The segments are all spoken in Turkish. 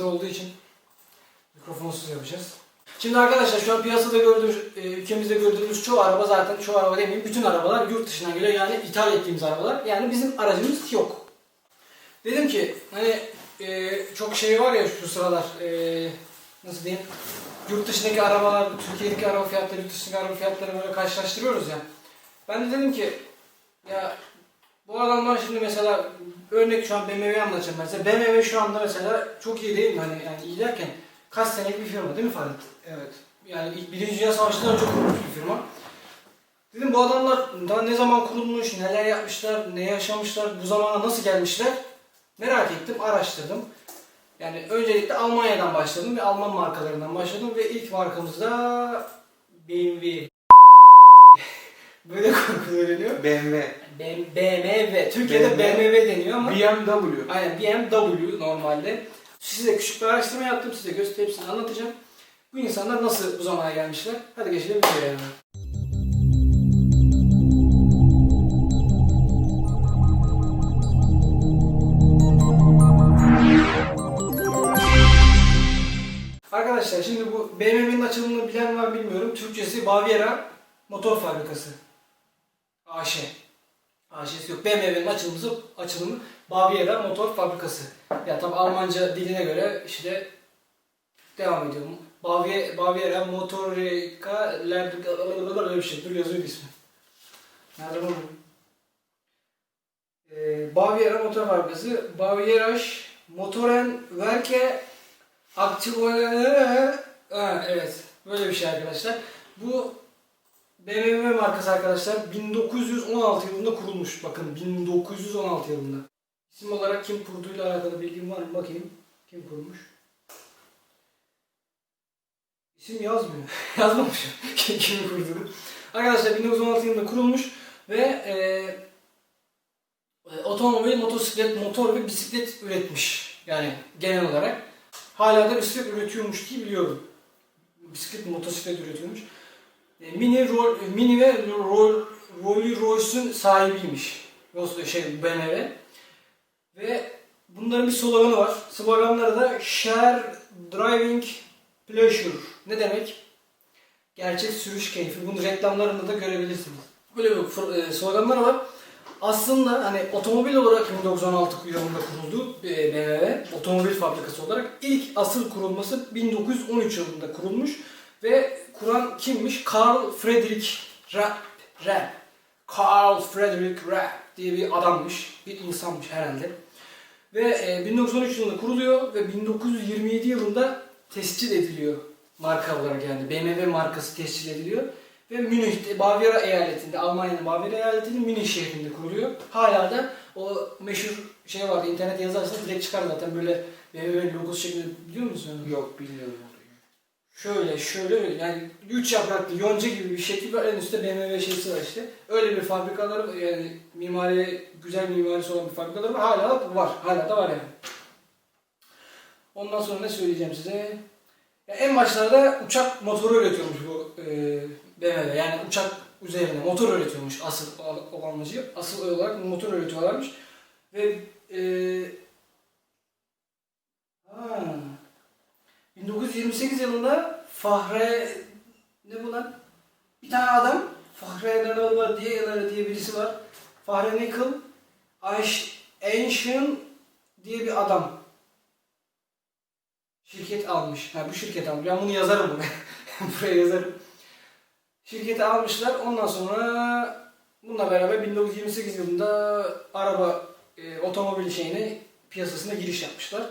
sıkıntı olduğu için mikrofonsuz yapacağız. Şimdi arkadaşlar şu an piyasada gördüğümüz, e, ülkemizde gördüğümüz çoğu araba zaten çoğu araba demeyeyim bütün arabalar yurt dışından geliyor yani ithal ettiğimiz arabalar. Yani bizim aracımız yok. Dedim ki hani e, çok şey var ya şu sıralar e, nasıl diyeyim yurt dışındaki arabalar, Türkiye'deki araba fiyatları, yurt dışındaki araba fiyatları böyle karşılaştırıyoruz ya. Ben de dedim ki ya bu adamlar şimdi mesela örnek şu an BMW'yi anlatacağım mesela. BMW şu anda mesela çok iyi değil mi? Hani yani iyi derken kaç senelik bir firma değil mi Farid? Evet. Yani ilk Birinci Dünya Savaşı'ndan önce kurulmuş bir firma. Dedim bu adamlar daha ne zaman kurulmuş, neler yapmışlar, ne yaşamışlar, bu zamana nasıl gelmişler? Merak ettim, araştırdım. Yani öncelikle Almanya'dan başladım ve Alman markalarından başladım ve ilk markamız da BMW. Böyle söyleniyor. BMW. BMW. Türkiye'de BMW. BMW deniyor ama BMW. aynen BMW normalde. Size küçük bir araştırma yaptım, size gösterip hepsini anlatacağım. Bu insanlar nasıl bu zamana gelmişler? Hadi geçelim videoya. Arkadaşlar şimdi bu BMW'nin açılımını bilen var bilmiyorum. Türkçesi Baviera Motor Fabrikası. AŞ. AŞ'si yok. BMW'nin açılımı, açılımı Baviera Motor Fabrikası. Ya tabi Almanca diline göre işte devam ediyorum. Baviera, Baviera Motorika öyle bir şey. Dur yazıyor ismi. Nerede bu? Ee, Baviera Motor Fabrikası. Baviera Motorenwerke Aktivöre Ha, evet. Böyle bir şey arkadaşlar. Bu BMW markası arkadaşlar 1916 yılında kurulmuş. Bakın 1916 yılında. İsim olarak kim kurduğuyla alakalı bilgim var mı? Bakayım. Kim kurmuş? İsim yazmıyor. Yazmamış. kim kimin kurduğunu. Arkadaşlar 1916 yılında kurulmuş ve e, e, otomobil, motosiklet, motor ve bisiklet üretmiş. Yani genel olarak. Hala da bisiklet üretiyormuş diye biliyorum. Bisiklet, motosiklet üretiyormuş. E, Mini, Roll, Mini ve Roll, Rolls Royce'un sahibiymiş. Rolls- Şey, BMW. Ve bunların bir sloganı var. Sloganları da Share Driving Pleasure. Ne demek? Gerçek sürüş keyfi. Bunu reklamlarında da görebilirsiniz. Böyle bir e, sloganları var. Aslında hani otomobil olarak 1916 yılında kuruldu e, BMW. Otomobil fabrikası olarak ilk asıl kurulması 1913 yılında kurulmuş. Ve kuran kimmiş? Carl Friedrich Rapp. Carl Friedrich Rapp diye bir adammış. Bir insanmış herhalde. Ve e, 1913 yılında kuruluyor ve 1927 yılında tescil ediliyor marka olarak yani BMW markası tescil ediliyor. Ve Münih'te, Bavyera eyaletinde, Almanya'nın Bavyera eyaletinin Münih şehrinde kuruluyor. Hala da o meşhur şey vardı, internete yazarsanız direkt çıkar zaten böyle BMW logosu şeklinde biliyor musun? Yok bilmiyorum. Şöyle, şöyle yani üç yapraklı yonca gibi bir şekil var. En üstte BMW şeysi var işte. Öyle bir fabrikaları yani mimari, güzel mimarisi olan bir fabrikaları var. Hala var. Hala da var yani. Ondan sonra ne söyleyeceğim size? Ya en başlarda uçak motoru üretiyormuş bu e, BMW. Yani uçak üzerine motor üretiyormuş asıl o amacı. Asıl olarak motor üretiyorlarmış. Ve e, 1928 yılında Fahre ne bu lan? Bir tane adam Fahre Nanoğlu diye diye birisi var. Fahre Nickel Ancient diye bir adam şirket almış. Ha bu şirket almış. Ben bunu yazarım buraya. buraya yazarım. Şirketi almışlar. Ondan sonra bununla beraber 1928 yılında araba e, otomobil şeyine piyasasına giriş yapmışlar.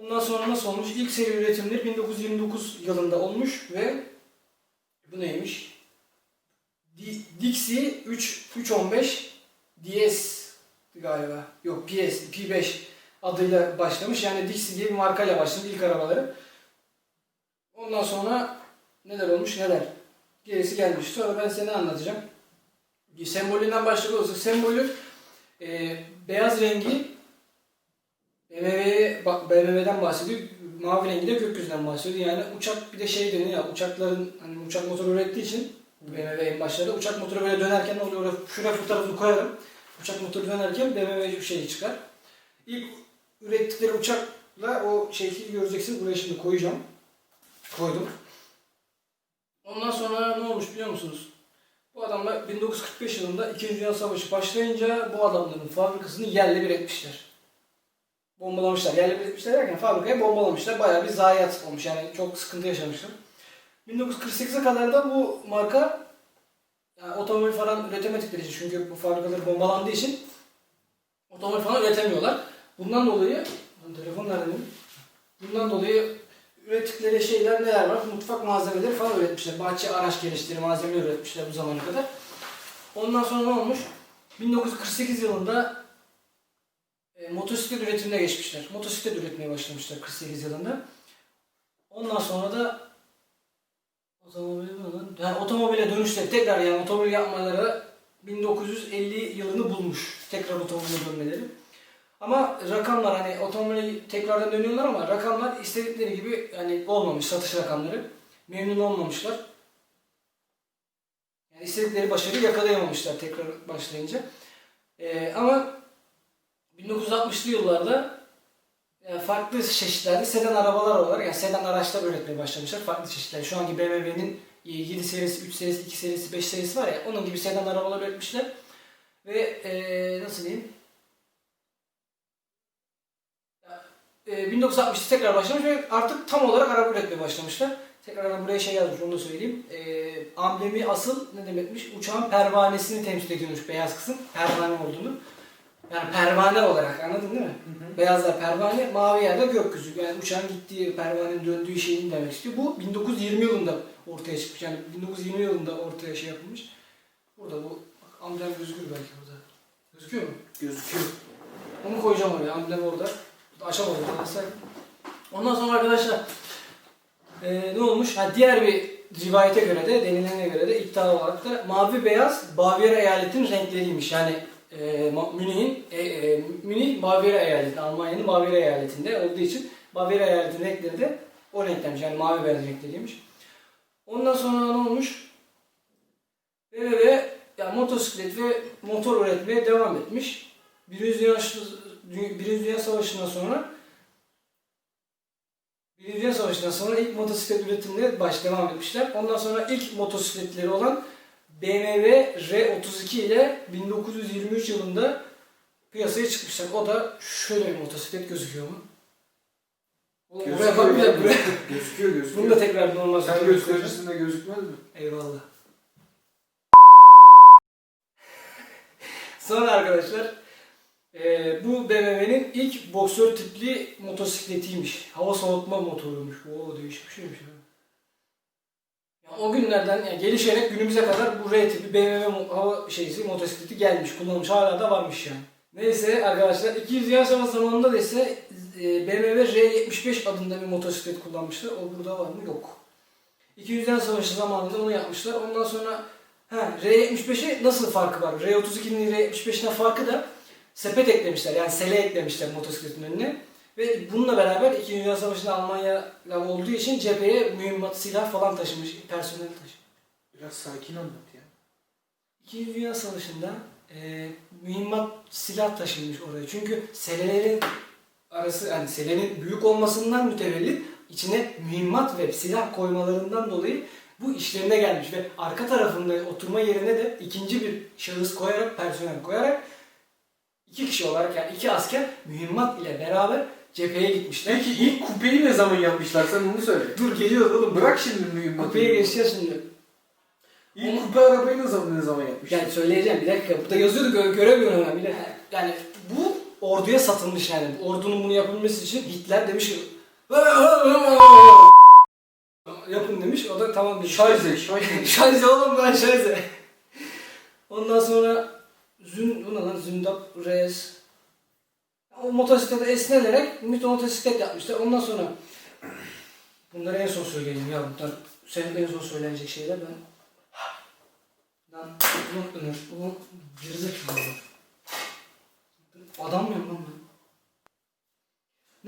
Ondan sonra nasıl olmuş? İlk seri üretimleri 1929 yılında olmuş ve bu neymiş? Di- Dixie 3 315 DS galiba. Yok PS P5 adıyla başlamış. Yani Dixie diye bir markayla başladı ilk arabaları. Ondan sonra neler olmuş neler. Gerisi gelmiş. Sonra ben size ne anlatacağım. Sembolünden başlayacak sembolü e, beyaz rengi BMW, bak BMW'den bahsediyor. Mavi rengi de gökyüzünden bahsediyor. Yani uçak bir de şey deniyor ya uçakların hani uçak motoru ürettiği için BMW en başlarda uçak motoru böyle dönerken ne oluyor? Şuraya fotoğrafını koyarım. Uçak motoru dönerken BMW bir şey çıkar. İlk ürettikleri uçak da o şekli göreceksiniz. Buraya şimdi koyacağım. Koydum. Ondan sonra ne olmuş biliyor musunuz? Bu adamlar 1945 yılında 2. Dünya Savaşı başlayınca bu adamların fabrikasını yerle bir etmişler. Bombalamışlar. Yerle bir etmişler derken fabrikayı bombalamışlar. Bayağı bir zayiat olmuş. Yani çok sıkıntı yaşamışlar. 1948'e kadar da bu marka yani otomobil falan üretemedikleri için çünkü bu fabrikaları bombalandığı için otomobil falan üretemiyorlar. Bundan dolayı telefon nerede? Bundan dolayı ürettikleri şeyler neler var? Mutfak malzemeleri falan üretmişler. Bahçe araç gereçleri malzemeler üretmişler bu zamana kadar. Ondan sonra ne olmuş? 1948 yılında e, motosiklet üretimine geçmişler. Motosiklet üretmeye başlamışlar 48 yılında. Ondan sonra da otomobile, yani otomobile dönüşleri tekrar yani otomobil yapmaları 1950 yılını bulmuş. Tekrar otomobile dönmeleri. Ama rakamlar hani otomobile tekrardan dönüyorlar ama rakamlar istedikleri gibi yani olmamış satış rakamları. Memnun olmamışlar. Yani istedikleri başarıyı yakalayamamışlar tekrar başlayınca. Ee, ama 1960'lı yıllarda yani farklı çeşitlerde sedan arabalar olarak yani sedan araçlar üretmeye başlamışlar. Farklı çeşitler. Şu anki BMW'nin 7 serisi, 3 serisi, 2 serisi, 5 serisi var ya onun gibi sedan arabalar üretmişler. Ve ee, nasıl diyeyim? e, 1960'ta tekrar başlamış ve artık tam olarak araba üretmeye başlamışlar. Tekrar buraya şey yazmış onu da söyleyeyim. E, amblemi asıl ne demekmiş? Uçağın pervanesini temsil ediyormuş beyaz kısım. Pervane olduğunu. Yani pervane olarak anladın değil mi? Beyazlar pervane, mavi yerde gökyüzü. Yani uçağın gittiği, pervanenin döndüğü şeyini demek istiyor. Bu 1920 yılında ortaya çıkmış. Yani 1920 yılında ortaya şey yapılmış. Burada bu bak, amblem gözükür belki burada. Gözüküyor mu? Gözüküyor. Onu koyacağım oraya. Amblem orada. Açamadım. Mesela. Ondan sonra arkadaşlar eee, ne olmuş? Ha, diğer bir rivayete göre de denilene göre de iddia olarak da mavi beyaz Bavyera eyaletinin renkleriymiş. Yani Ma- Münih'in e, e, Münih Bavyera eyaleti, Almanya'nın Bavyera eyaletinde olduğu için Bavyera eyaletinin renkleri de o renktenmiş. Yani mavi beyaz renkleriymiş. Ondan sonra ne olmuş? BMW yani motosiklet ve motor üretmeye devam etmiş. Birinci Dünya, Birinci Dünya Savaşı'ndan sonra Birinci Dünya Savaşı'ndan sonra ilk motosiklet üretimine baş devam etmişler. Ondan sonra ilk motosikletleri olan BMW R32 ile 1923 yılında piyasaya çıkmışlar. O da şöyle bir motosiklet gözüküyor mu? Oğlum buraya Gözüküyor, bak bir ya. dakika. buraya. gözüküyor gözüküyor. Bunu da tekrar normal Sen fotoğraf göstericisinde gözükmez mi? Eyvallah. Sonra arkadaşlar eee, bu BMW'nin ilk boksör tipli motosikletiymiş. Hava soğutma motoruymuş. Oo değişik bir şeymiş ya. O günlerden yani gelişerek günümüze kadar bu R tipi BMW hava şeysi motosikleti gelmiş, kullanılmış hala da varmış yani. Neyse arkadaşlar 200 Dünya Savaşı zamanında da ise e, BMW R75 adında bir motosiklet kullanmışlar. O burada var mı? Yok. 200 Dünya Savaşı zamanında onu yapmışlar. Ondan sonra ha, R75'e nasıl farkı var? R32'nin R75'ine farkı da sepet eklemişler. Yani sele eklemişler motosikletin önüne. Ve bununla beraber 2. Dünya Savaşı'nda Almanya olduğu için cepheye mühimmat, silah falan taşımış, personel taşımış. Biraz sakin anlat ya. İkinci Dünya Savaşı'nda e, mühimmat silah taşınmış oraya. Çünkü selelerin arası yani selenin büyük olmasından mütevellit içine mühimmat ve silah koymalarından dolayı bu işlerine gelmiş ve arka tarafında oturma yerine de ikinci bir şahıs koyarak, personel koyarak iki kişi olarak yani iki asker mühimmat ile beraber cepheye gitmişler. Peki ilk kupeyi ne zaman yapmışlar sen onu söyle. Dur geliyoruz oğlum. Bırak şimdi mühimmatı. Kupeye geçeceğiz şimdi. İlk kupe arabayı ne zaman ne zaman yapmışlar? Yani söyleyeceğim bir dakika. Burada yazıyordu gö- göremiyorum hemen. Bir dakika. Yani bu orduya satılmış yani. Ordunun bunu yapabilmesi için Hitler demiş ki yapın demiş. O da tamam demiş. Şayze, şayze. Şayze oğlum ben şayze. Ondan sonra Zün, bu ne lan? Zündap Reis. O motosiklete esnelerek motosiklet yapmışlar. Ondan sonra bunları en son söyleyelim ya. Bunlar senin en son söylenecek şeyler ben Lan unuttunuz. Bu gerizekalı. Adam mıyım lan ben?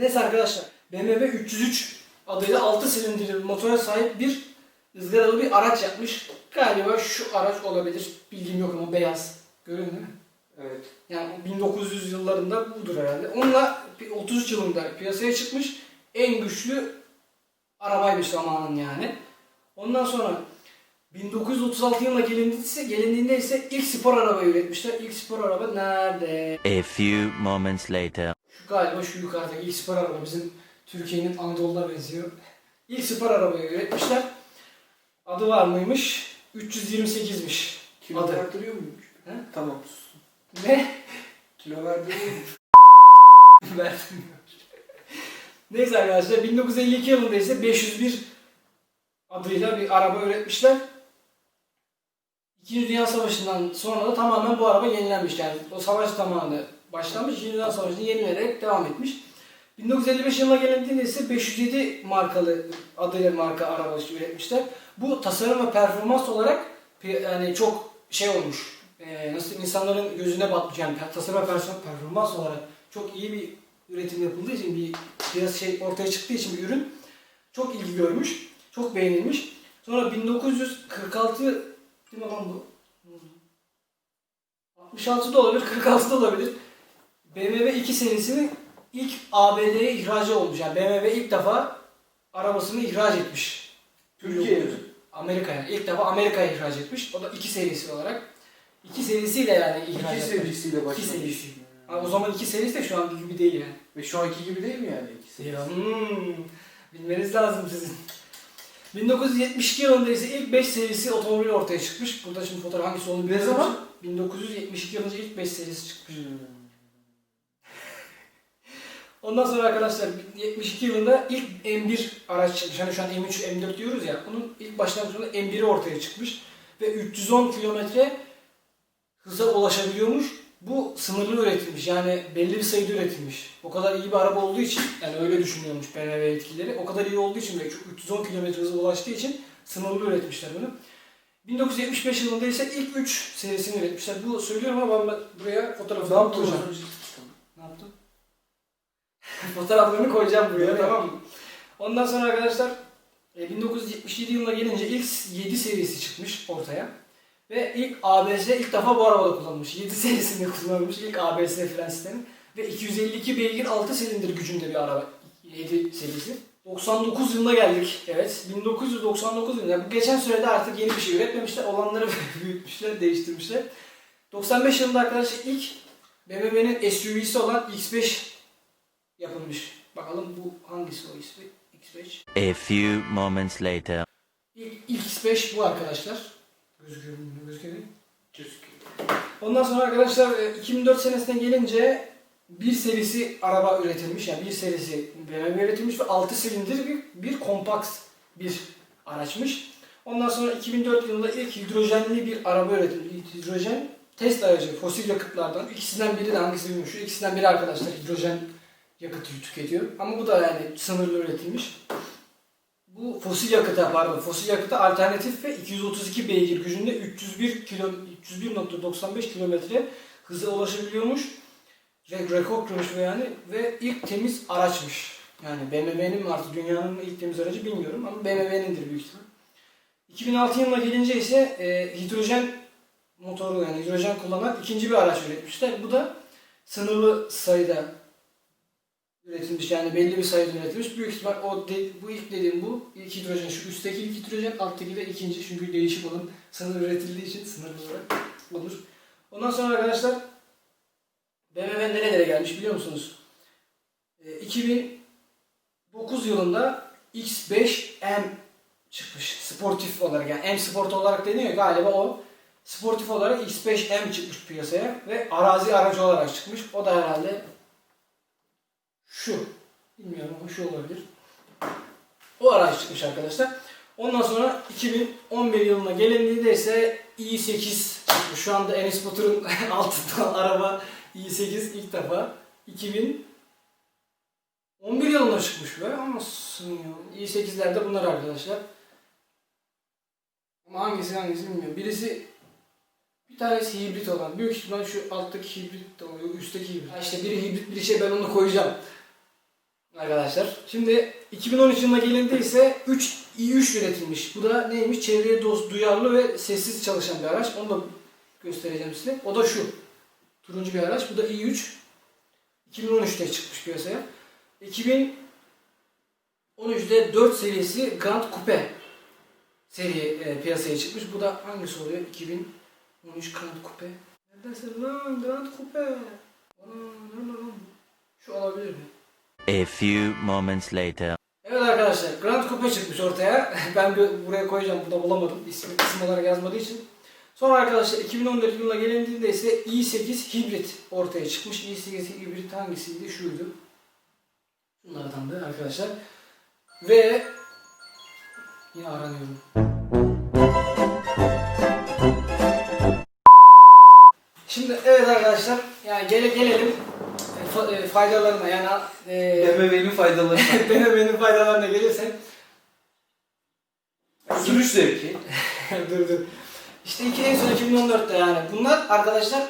Neyse arkadaşlar. BMW 303 adıyla 6 silindirli bir motora sahip bir ızgaralı bir araç yapmış. Galiba şu araç olabilir. Bilgim yok ama beyaz. Musun değil mi? Evet. Yani 1900 yıllarında budur herhalde. Onunla 33 yılında piyasaya çıkmış en güçlü arabaymış zamanın yani. Ondan sonra 1936 yılına gelindiğinde, gelindiğinde ise ilk spor arabayı üretmişler. İlk spor araba nerede? A few moments later. Şu galiba şu yukarıdaki ilk spor araba bizim Türkiye'nin Anadolu'na benziyor. İlk spor arabayı üretmişler. Adı var mıymış? 328'miş. Kilo Adı. verdiriyor muymuş? He? Tamam. Ne? Kilo muymuş? Verdim. Neyse arkadaşlar 1952 yılında ise 501 adıyla bir araba üretmişler. İkinci Dünya Savaşı'ndan sonra da tamamen bu araba yenilenmiş. Yani o savaş zamanı başlamış, İkinci Dünya Savaşı'nı yenilerek devam etmiş. 1955 yılına gelindiğinde ise 507 markalı adıyla marka araba üretmişler. Bu tasarım ve performans olarak yani çok şey olmuş. Ee, nasıl insanların gözüne batmış yani tasarım performans olarak çok iyi bir üretim yapıldığı için bir biraz şey ortaya çıktığı için bir ürün çok ilgi görmüş, çok beğenilmiş. Sonra 1946 değil mi lan bu? 66 da olabilir, 46 da olabilir. BMW 2 serisinin ilk ABD'ye ihracı olmuş. Yani BMW ilk defa arabasını ihraç etmiş. Türkiye'ye? Amerika'ya. İlk defa Amerika'ya ihraç etmiş. O da 2 serisi olarak. 2 serisiyle yani ihraç İki etmiş. serisiyle İki başlamış. serisi. Ha, o zaman 2 serisi de şu an gibi değil yani. Ve şu anki gibi değil mi yani ikisi? Ya, hmm, bilmeniz lazım sizin. 1972 yılında ise ilk 5 serisi otomobil ortaya çıkmış. Burada şimdi fotoğraf hangisi olduğunu Ne bilmiyorum. zaman? 1972 yılında ilk 5 serisi çıkmış. Hmm. Ondan sonra arkadaşlar 72 yılında ilk M1 araç çıkmış. Hani şu an M3, M4 diyoruz ya. Onun ilk başlangıcında M1'i ortaya çıkmış. Ve 310 kilometre hıza ulaşabiliyormuş. Bu sınırlı üretilmiş. Yani belli bir sayıda üretilmiş. O kadar iyi bir araba olduğu için, yani öyle düşünüyormuş BMW yetkilileri. O kadar iyi olduğu için ve çok 310 km hıza ulaştığı için sınırlı üretmişler bunu. 1975 yılında ise ilk 3 serisini üretmişler. Bu söylüyorum ama ben buraya Ne fotoğrafını koyacağım. Ne yaptım? Fotoğraflarını koyacağım buraya tamam mı? Ondan sonra arkadaşlar e, 1977 yılına gelince ilk 7 serisi çıkmış ortaya. Ve ilk ABS ilk defa bu arabada kullanılmış. 7 serisinde kullanılmış ilk ABS fren sistemi. Ve 252 beygir 6 silindir gücünde bir araba 7 serisi. 99 yılına geldik. Evet. 1999 yılında. Bu geçen sürede artık yeni bir şey üretmemişler. Olanları büyütmüşler, değiştirmişler. 95 yılında arkadaşlar ilk BMW'nin SUV'si olan X5 yapılmış. Bakalım bu hangisi o X5? A few moments later. İlk X5 bu arkadaşlar. Gözüküyor mu? Gözüküyor değil mi? Gözüküyor. Ondan sonra arkadaşlar e, 2004 senesine gelince bir serisi araba üretilmiş. Yani bir serisi BMW üretilmiş ve 6 silindir bir, bir kompakt bir araçmış. Ondan sonra 2004 yılında ilk hidrojenli bir araba üretilmiş. Hidrojen test aracı fosil yakıtlardan. İkisinden biri de hangisi bilmiyorum. Şu ikisinden biri arkadaşlar hidrojen yakıtı tüketiyor. Ama bu da yani sınırlı üretilmiş. Bu fosil yakıta pardon fosil yakıta alternatif ve 232 beygir gücünde 301 kilo 301.95 kilometre hıza ulaşabiliyormuş ve rekor kırmış ve yani ve ilk temiz araçmış. Yani BMW'nin mi artık dünyanın ilk temiz aracı bilmiyorum ama BMW'nindir büyük ihtimal. 2006 yılına gelince ise e, hidrojen motoru yani hidrojen kullanan ikinci bir araç üretmişler. Bu da sınırlı sayıda üretilmiş yani belli bir sayıda üretilmiş. Büyük ihtimal o de- bu ilk dediğim bu. İlk hidrojen şu üstteki ilk hidrojen alttaki de ikinci çünkü değişik olan sınır üretildiği için sınırlı olarak olur. Ondan sonra arkadaşlar BMW nerelere gelmiş biliyor musunuz? E, 2009 yılında X5M çıkmış. Sportif olarak yani M Sport olarak deniyor galiba o. Sportif olarak X5M çıkmış piyasaya ve arazi aracı olarak çıkmış. O da herhalde şu. Bilmiyorum ama şu olabilir. O araç çıkmış arkadaşlar. Ondan sonra 2011 yılına gelindiğinde ise i8 çıkmış. Şu anda Enes Batur'un altında araba i8 ilk defa 2011 yılında çıkmış be. Amasın ya. i8'ler de bunlar arkadaşlar. Ama hangisi hangisi bilmiyorum. Birisi bir tanesi hibrit olan. Büyük ihtimal şu alttaki hibrit de oluyor. Üstteki hibrit. Ha işte biri hibrit bir şey ben onu koyacağım. Arkadaşlar. Şimdi 2013 yılına gelindiğinde ise 3 i3 üretilmiş. Bu da neymiş? Çevreye dost, duyarlı ve sessiz çalışan bir araç. Onu da göstereceğim size. O da şu. Turuncu bir araç. Bu da i3. 2013'te çıkmış piyasaya. 2013'de 4 serisi Grand Coupe seri e, piyasaya çıkmış. Bu da hangisi oluyor? 2013 Grand Coupe. Neredesin lan Grand Coupe? Ana, nerede lan? Şu olabilir mi? A few moments later. Evet arkadaşlar Grand Coupe çıkmış ortaya. ben bir buraya koyacağım. Burada bulamadım. İsim, isim olarak yazmadığı için. Sonra arkadaşlar 2014 yılına gelindiğinde ise i8 hibrit ortaya çıkmış. i8 hibrit hangisiydi? Şuydu. Bunlardandı arkadaşlar. Ve yine aranıyorum. Şimdi evet arkadaşlar yani gele, gelelim faydalarına yani e, BMW'nin faydaları. BMW'nin faydalarına gelirsen Sürüş zevki. dur dur. İşte iki en son 2014'te yani. Bunlar arkadaşlar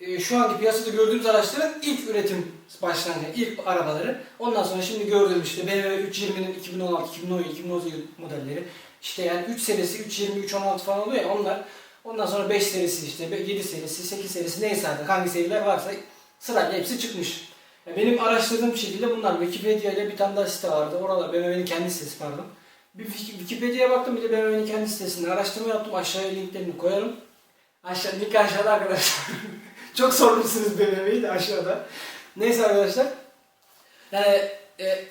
e, şu anki piyasada gördüğümüz araçların ilk üretim başlangıcı, ilk arabaları. Ondan sonra şimdi gördüğüm işte BMW 320'nin 2016, 2017, 2018 modelleri. İşte yani 3 serisi, 320, 316 falan oluyor ya onlar. Ondan sonra 5 serisi işte, 7 serisi, 8 serisi neyse artık hangi seriler varsa sırayla hepsi çıkmış. Benim araştırdığım şekilde bunlar Wikipedia ile bir tane daha site vardı. Orada BMW'nin kendi sitesi pardon. Bir Wiki- Wikipedia'ya baktım bir de BMW'nin kendi sitesinde araştırma yaptım. Aşağıya linklerini koyarım. Aşağı, link aşağıda arkadaşlar. Çok sormuşsunuz BMW'yi de aşağıda. Neyse arkadaşlar. Yani e,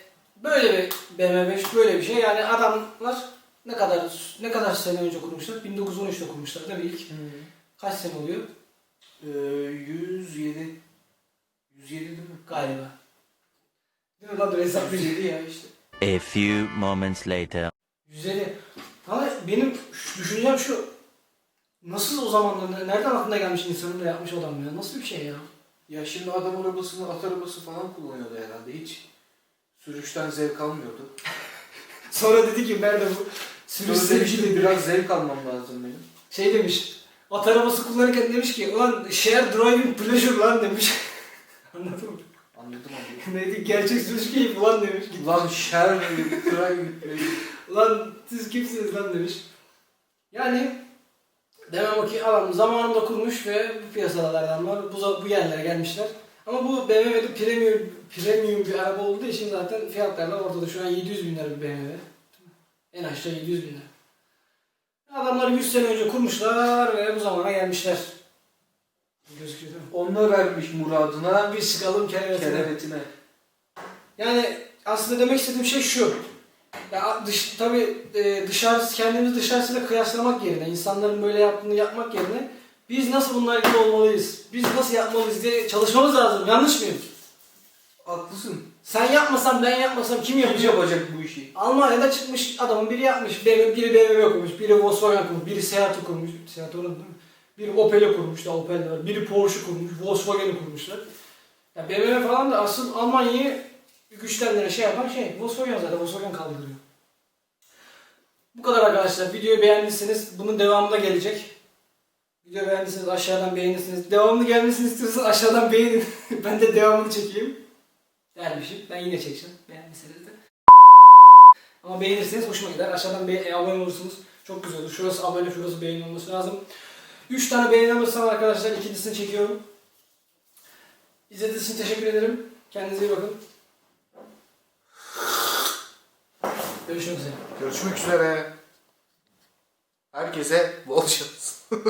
böyle bir BMW böyle bir şey. Yani adamlar ne kadar ne kadar sene önce kurmuşlar? 1913'te kurmuşlar değil mi ilk? Kaç sene oluyor? Ee, 107. 107 değil mi? Galiba. Değil mi lan dur hesaplayayım. 107 ya işte. A few moments later. 150. Ama benim şu- düşüncem şu. Nasıl o zamanlar, nereden aklına gelmiş insanın da yapmış adam ya? Nasıl bir şey ya? Ya şimdi adam arabasını at arabası falan kullanıyordu herhalde. Hiç sürüşten zevk almıyordu. Sonra dedi ki nerede bu? Sürüş Sonra demiş sevgi ki dedi. biraz zevk almam lazım benim. Şey demiş. At arabası kullanırken demiş ki ulan share driving pleasure lan demiş. Anladın mı? Anladım anladım. Neydi? Gerçek sürüş keyfi lan demiş. Ulan şer drive Ulan siz kimsiniz lan demiş. Yani demem o ki adam zamanında kurmuş ve bu piyasadalardan var. Bu, bu yerlere gelmişler. Ama bu BMW'de premium, premium bir araba olduğu için zaten fiyatlar da ortada. Şu an 700 bin lira bir BMW. En aşağı 700 bin lira. Adamlar 100 sene önce kurmuşlar ve bu zamana gelmişler. Gözüküyor değil mi? Onlar vermiş muradına Bir çıkalım kerevetine. kerevetine. Yani aslında demek istediğim şey şu. Ya dış, tabii e, dışarısı kendimiz dışarısıyla kıyaslamak yerine, insanların böyle yaptığını yapmak yerine biz nasıl bunlar gibi olmalıyız? Biz nasıl yapmalıyız diye çalışmamız lazım. Yanlış mıyım? Haklısın. Sen yapmasan ben yapmasam kim Kim yapacak? yapacak bu işi? Almanya'da çıkmış adamın biri yapmış. Biri, biri BMW kurmuş, biri Volkswagen kurmuş, biri Seat'ı kurmuş. Seat onun değil mi? Biri Opel'i kurmuş da Opel de var. Biri Porsche kurmuş, Volkswagen'i kurmuşlar. Ya BMW falan da asıl Almanya'yı güçlendiren şey yapan şey Volkswagen zaten. Volkswagen kaldırıyor. Bu kadar arkadaşlar. Videoyu beğendiyseniz bunun devamı da gelecek. Videoyu beğendiyseniz aşağıdan beğenirsiniz. Devamını gelmesini istiyorsanız aşağıdan beğenin. ben de devamını çekeyim. Dermişim. Ben yine çekeceğim. Beğendiyseniz de. Ama beğenirseniz hoşuma gider. Aşağıdan be e, abone olursunuz. Çok güzel olur. Şurası abone, şurası beğeni olması lazım. 3 tane beğeni alırsam arkadaşlar ikincisini çekiyorum. İzlediğiniz için teşekkür ederim. Kendinize iyi bakın. Görüşmek üzere. Görüşmek üzere. Herkese bol şans.